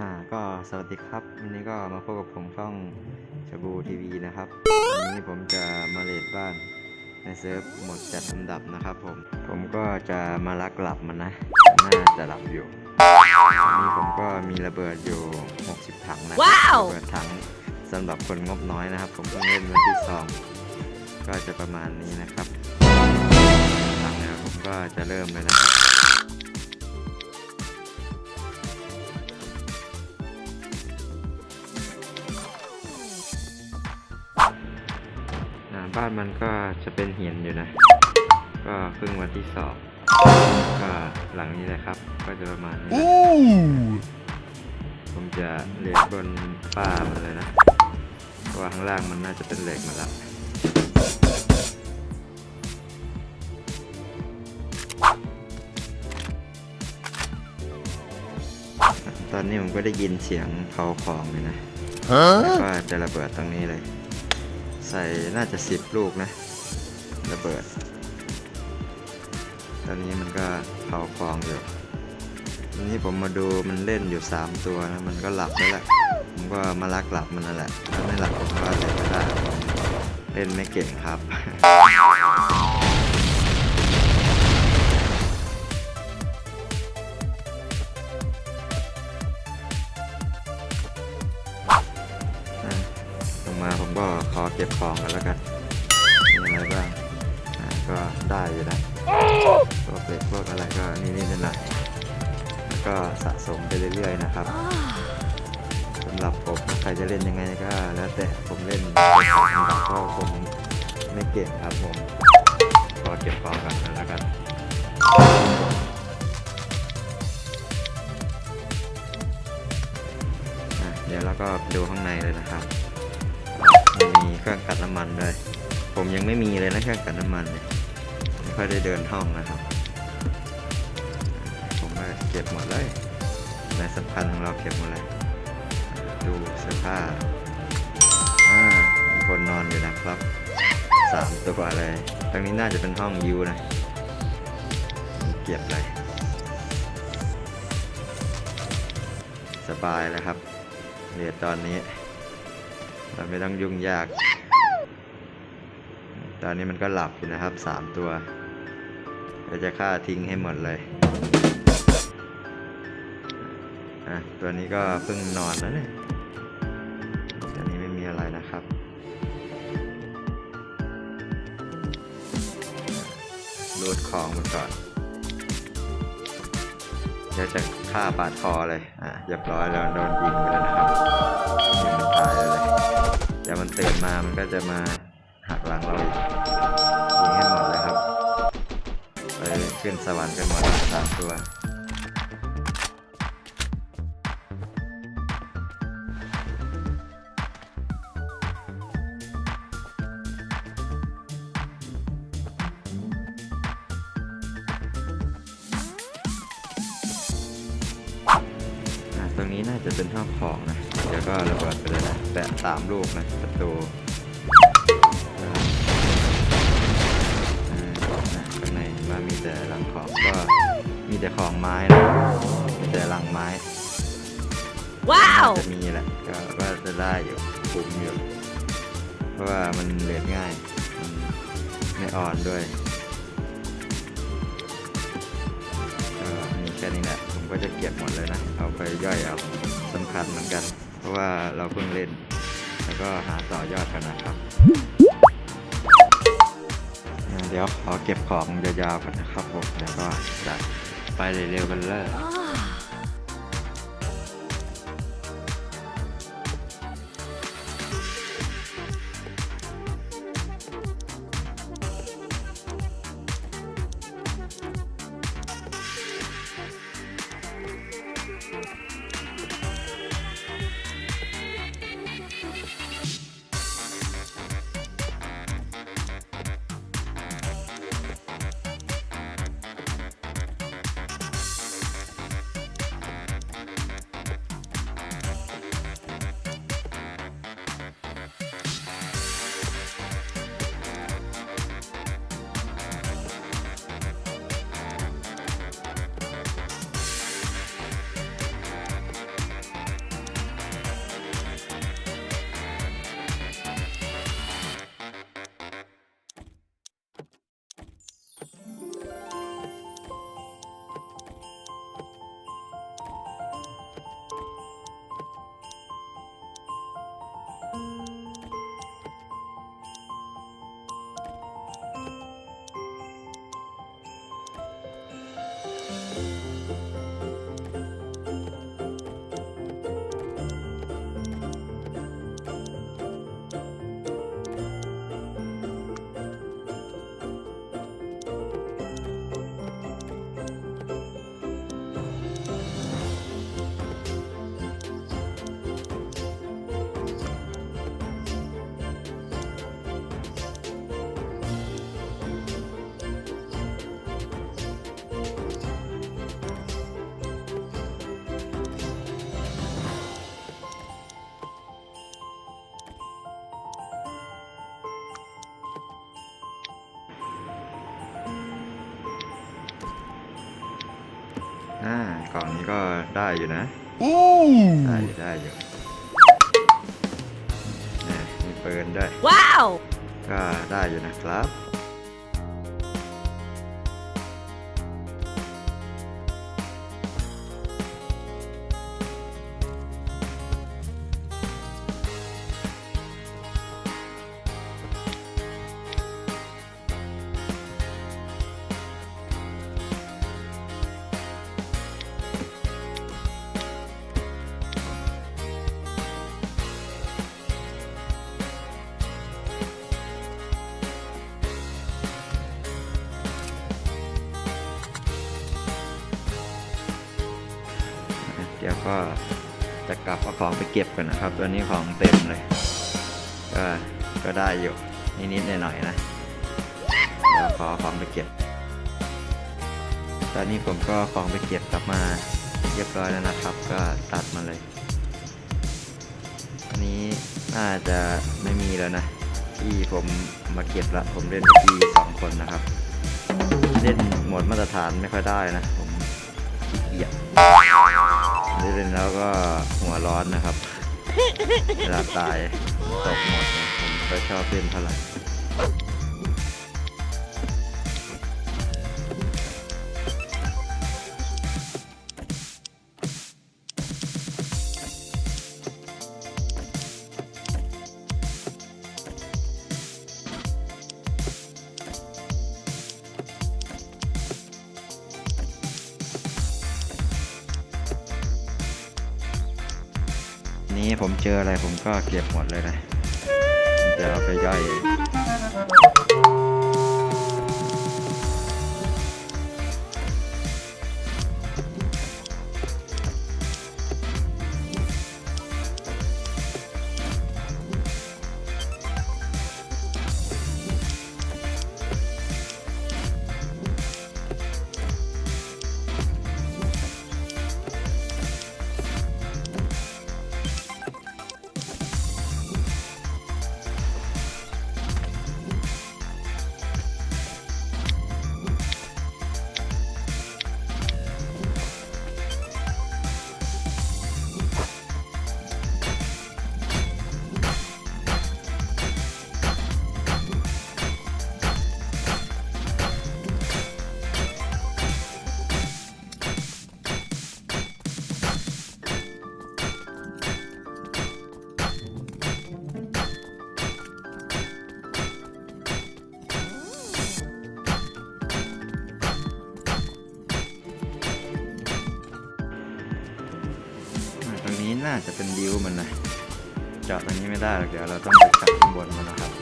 อ่าก็สวัสดีครับ วันนี้ก็มาพบกับผมช่องชาบูทีวีนะครับ วันนี้ผมจะมาเลดบ้านในเซิร์ฟโหมดจัดอันดับนะครับผม ผมก็จะมาลักหลับมันนะ น่าจะหลับอยู่วันนี้ผมก็มีระเบิดอยู่ 60 ถังนะว้าวระเบิดถังสำหรับคนงบน้อยนะครับ ผมเพิ่งเล่นวันที่สองก็จะประมาณนี้นะครับถังนะครับผมก็จะเริ่มเลยนะครับ บ้านมันก็จะเป็นหินอยู่นะ ก็เพิ่งวันที่สองก็หลังนี้แหละครับ ก็จะประมาณนี้นะผมจะเลดบนฝ้ามันเลยนะเพราะว่าข้างล่างมันน่าจะเป็นเหล็กหมาแล้วตอนนี้ผมก็ได้ยินเสียงเผาของเลยนะแล้วก็จะระเบิดตรงนี้เลย ใส่น่าจะสิบลูกนะระเบิด ตอนนี้มันก็เผาคลองอยู่ตอนนี้ผมมาดูมันเล่นอยู่ 3 ตัวนะ มันก็หลับแล้วแหละ ผมก็มาลักหลับมันนั่นแหละถ้าไม่หลับผมก็จะไม่ได้เล่นไม่เก่งครับ มาผมก็ขอเก็บของกันแล้วกันมีอะไรบ้างก็ได้อยู่นะพวกเหล็กพวกอะไรก็นี่นี่น่ยนะแล้วก็สะสมไปเรื่อยๆนะครับสำหรับผมใครจะเล่นยังไงก็แล้วแต่ผมเล่นเป็นของอันดับก็ผมไม่เก่งครับผม ผมยังไม่มีเลยนะเครื่กัดน้ำมันเนี่ยไม่ค่อยได้เดินห้องนะครับ ผมก็เก็บหมดเลยในสำคัญของเราเก็บหมดเลย ดูเสื้อผ้าอ่ามีคนนอนอยู่นะครับสามตัวเลยตรงนี้น่าจะเป็นห้องยูนะเก็บเลย สบายแล้วครับเรียนตอนนี้ เราไม่ต้องยุ่งยาก ตอนนี้มันก็หลับอยู่นะครับสามตัวเราจะฆ่าทิ้งให้หมดเลยอะตัวนี้ก็เพิ่งนอนแล้วเนี่ยตัวนี้ไม่มีอะไรนะครับรูดของมันก่อนเดี๋ยวจะฆ่าปาดคอเลย อะเรียบร้อยแล้วโดนยิงไปแล้วนะครับยิงมันตายเลยเดี๋ยวมันตื่นมามันก็จะมา หักหลังเราอีกยิงให้หมดเลยครับ ไปขึ้นสวรรค์กันหมดสามตัวตรงนี้น่าจะเป็นห้องของนะ เดี๋ยวก็ระเบิดไปเลยนะแปะสามลูกนะประตู แต่หลังของก็มีแต่ของไม้นะมีแต่หลังไม้ว้าวน่จะมีแหละก็ว่าจะได้อยู่คุ้มอยู่ เพราะว่ามันเลียดง่ายมันไม่อ่อนด้วยก็มีแค่นี้แหละผมก็จะเก็บหมดเลยนะ เอาไปย่อยเอาสำคัญเหมือนกัน เพราะว่าเราเพิ่งเล่น แล้วก็หาต่อยอดกันนะครับอ่า เดี๋ยวขอเก็บของยาวๆกันนะครับผม แล้วก็จะไปเร็วๆกันเลย กล่องนี้ก็ได้อยู่นะได้อยู่ได้อยู่นะมีปืนด้วย Wow! ก็ได้อยู่นะครับ ก็จะกลับเอาของไปเก็บกันนะครับ ตัวนี้ของเต็มเลย ก็ก็ได้อยู่นิดๆหน่อยๆนะเดี๋ยวขอของไปเก็บ ตอนนี้ผมก็ของไปเก็บกลับมาเรียบร้อยแล้วนะครับ ก็ตัดมาเลย อันนี้น่าจะไม่มีแล้วนะ ที่ผมมาเก็บละผมเล่นกับพี่สองคนนะครับ เล่นหมดมาตรฐานไม่ค่อยได้นะ ผมขี้เกียจ ได้เล่นแล้วก็หัวร้อนนะครับ เวลาตายตกหมดเนี่ยผมก็ชอบเล่นเท่าไหร่ ผมเจออะไรผมก็เก็บหมดเลยนะจะเอาไปย่อย น่าจะเป็นดิวมันนะเจาะตรงนี้ไม่ได้หรอกเดี๋ยวเราต้องไปจับข้างบนมันนะครับ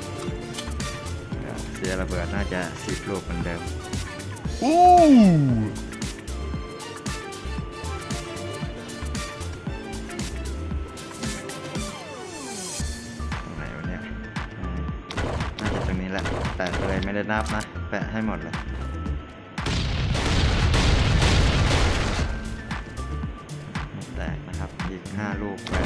เสียระเบิดน่าจะสิบลูกเหมือนเดิมตรงไหนวะเนี่ยน่าจะตรงนี้แหละแปะเลยไม่ได้นับนะ แปะให้หมดเลย ลูกแป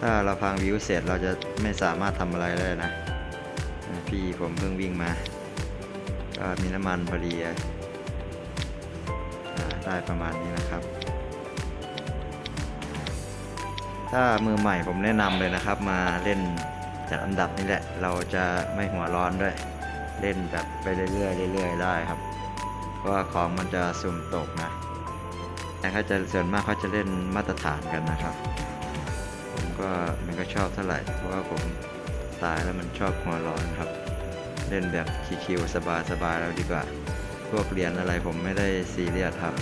ถ้าเราฟังบิวเสร็จเราจะไม่สามารถทำอะไรได้นะ พี่ผมเพิ่งวิ่งมา ก็มีน้ำมันพอดีได้ประมาณนี้นะครับ ถ้ามือใหม่ผมแนะนำเลยนะครับ มาเล่นจัดอันดับนี่แหละ เราจะไม่หัวร้อนด้วย เล่นแบบไปเรื่อยๆเรื่อยๆได้ครับ เพราะว่าของมันจะสุ่มตกนะแต่เขาจะส่วนมากเขาจะเล่นมาตรฐานกันนะครับ ก็มันก็ชอบเท่าไหร่ เพราะว่าผมตายแล้วมันชอบหัวร้อนครับ เล่นแบบชิวๆสบายๆแล้วดีกว่า พวกเรียนอะไรผมไม่ได้ซีเรียสครับ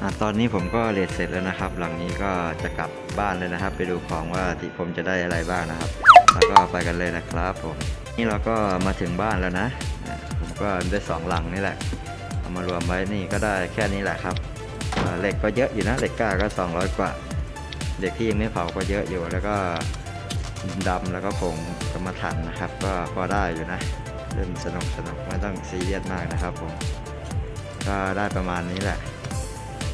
อตอนนี้ผมก็เรียนเสร็จแล้วนะครับ หลังนี้ก็จะกลับบ้านเลยนะครับ ไปดูของว่าที่ผมจะได้อะไรบ้างนะครับ แล้วก็ไปกันเลยนะครับผม นี่เราก็มาถึงบ้านแล้วนะอะผมก็ได้สองหลังนี่แหละ เอามารวมไว้นี่ก็ได้แค่นี้แหละครับ เหล็กก็เยอะอยู่นะ เหล็กกล้าก็ 200 กว่า เหล็กที่ยังไม่เผาก็เยอะอยู่ แล้วก็ดำแล้วก็ผงกรรมฐานนะครับ ก็พอได้อยู่นะเล่นสนุกสนุกไม่ต้องซีเรียสมากนะครับผมก็ได้ประมาณนี้แหละ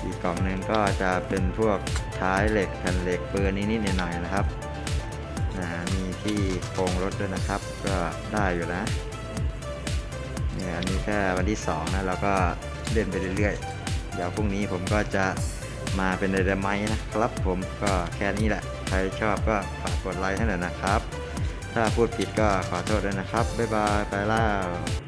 อีกกล่องหนึงก็จะเป็นพวกท้ายเหล็กแผ่นเหล็กปืนนิดๆหน่อยๆนะครับนะมีที่โครงรถด้วยนะครับ ก็ได้อยู่นะเนี่ยอันนี้แค่วันที่2นะแล้วก็เล่นไปเรื่อยๆเดี๋ยวพรุ่งนี้ผมก็จะ มาเป็นไดนาไมต์นะครับผมก็แค่นี้แหละ ใครชอบก็ฝากกดไลค์ให้หน่อยนะครับ ถ้าพูดผิดก็ขอโทษด้วยนะครับ บ๊ายบาย ไปแล้ว